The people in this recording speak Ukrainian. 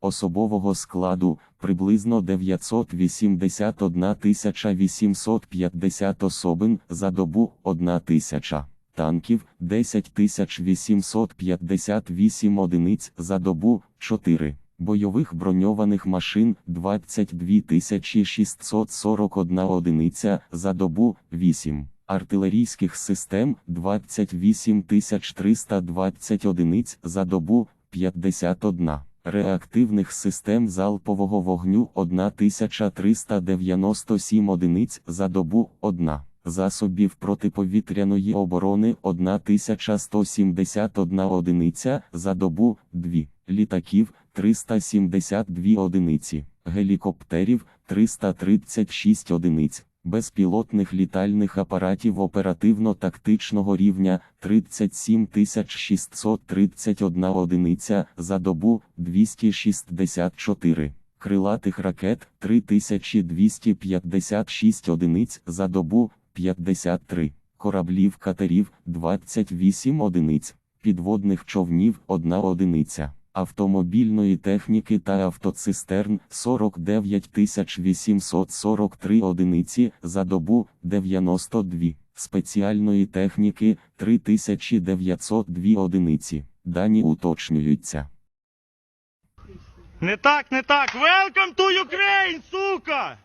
особового складу приблизно 981 850 особин за добу 1 тисяча. Танків 10 858 одиниць за добу 4. Бойових броньованих машин 22 641 одиниця за добу 8. Артилерійських систем 28 320 одиниць за добу 51. Реактивних систем залпового вогню 1397 одиниць за добу 1. Засобів протиповітряної оборони 1171 одиниця за добу 2. Літаків 372 одиниці, гелікоптерів 336 одиниць, безпілотних літальних апаратів оперативно-тактичного рівня 37 631 одиниця за добу 264. Крилатих ракет 3256 одиниць за добу 53, кораблів катерів 28 одиниць, підводних човнів 1 одиниця, автомобільної техніки та автоцистерн 49 843 одиниці за добу 92, спеціальної техніки 3902 одиниці. Дані уточнюються. Не так, не так. Welcome to Ukraine, сука!